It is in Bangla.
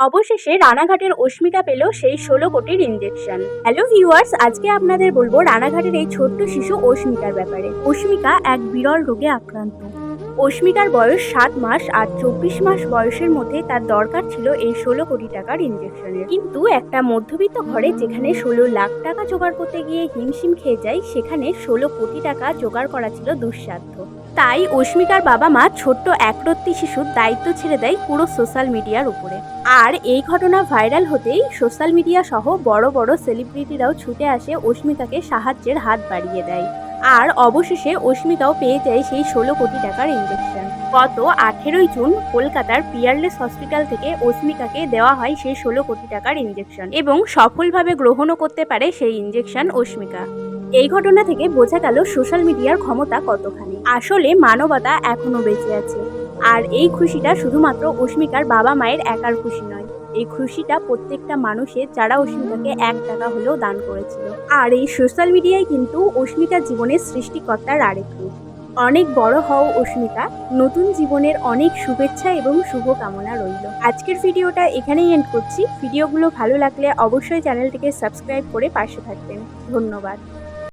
অবশেষে রানাঘাটের অস্মিতা পেল সেই ষোলো কোটির ইঞ্জেকশন হ্যালো ভিউয়ার্স আজকে আপনাদের বলব রানাঘাটের এই ছোট্ট শিশু অস্মিতার ব্যাপারে। অস্মিতা এক বিরল রোগে আক্রান্ত। অস্মিকার বয়স সাত মাস আর চব্বিশ মাস বয়সের মধ্যে তার দরকার ছিল এই ষোলো কোটি টাকার ইঞ্জেকশনের কিন্তু একটা মধ্যবিত্ত ঘরে যেখানে ষোলো লাখ টাকা জোগাড় করতে গিয়ে হিমশিম খেয়ে যায়, সেখানে ষোলো কোটি টাকা জোগাড় করা ছিল দুঃসাধ্য। তাই অস্মিকার বাবা মা ছোট্ট একরত্তি শিশুর দায়িত্ব ছেড়ে দেয় পুরো সোশ্যাল মিডিয়ার উপরে। আর এই ঘটনা ভাইরাল হতেই সোশ্যাল মিডিয়া সহ বড় বড় সেলিব্রিটিরাও ছুটে আসে অস্মিতাকে সাহায্যের হাত বাড়িয়ে দেয়। আর অবশেষে অস্মিতাও পেয়ে যায় সেই ষোলো কোটি টাকার ইঞ্জেকশন গত আঠেরোই জুন কলকাতার পিয়ারলেস হসপিটাল থেকে অস্মিকাকে দেওয়া হয় সেই ষোলো কোটি টাকার ইঞ্জেকশন এবং সফলভাবে গ্রহণও করতে পারে সেই ইঞ্জেকশন অস্মিকা এই ঘটনা থেকে বোঝা গেল সোশ্যাল মিডিয়ার ক্ষমতা কতখানি। আসলে মানবতা এখনও বেঁচে আছে। আর এই খুশিটা শুধুমাত্র অস্মিকার বাবা মায়ের একার খুশি নয়। এই খুশিটা প্রত্যেকটা মানুষের যারা অস্মিতাকে এক টাকা হলেও দান করেছিল। আর এই সোশ্যাল মিডিয়ায় কিন্তু অস্মিকার জীবনের সৃষ্টিকর্তার আরেক রূপ। অনেক বড় হও অস্মিতা, নতুন জীবনের অনেক শুভেচ্ছা এবং শুভকামনা রইল। আজকের ভিডিওটা এখানেই এন্ড করছি। ভিডিওগুলো ভালো লাগলে অবশ্যই চ্যানেলটিকে সাবস্ক্রাইব করে পাশে থাকবেন। ধন্যবাদ।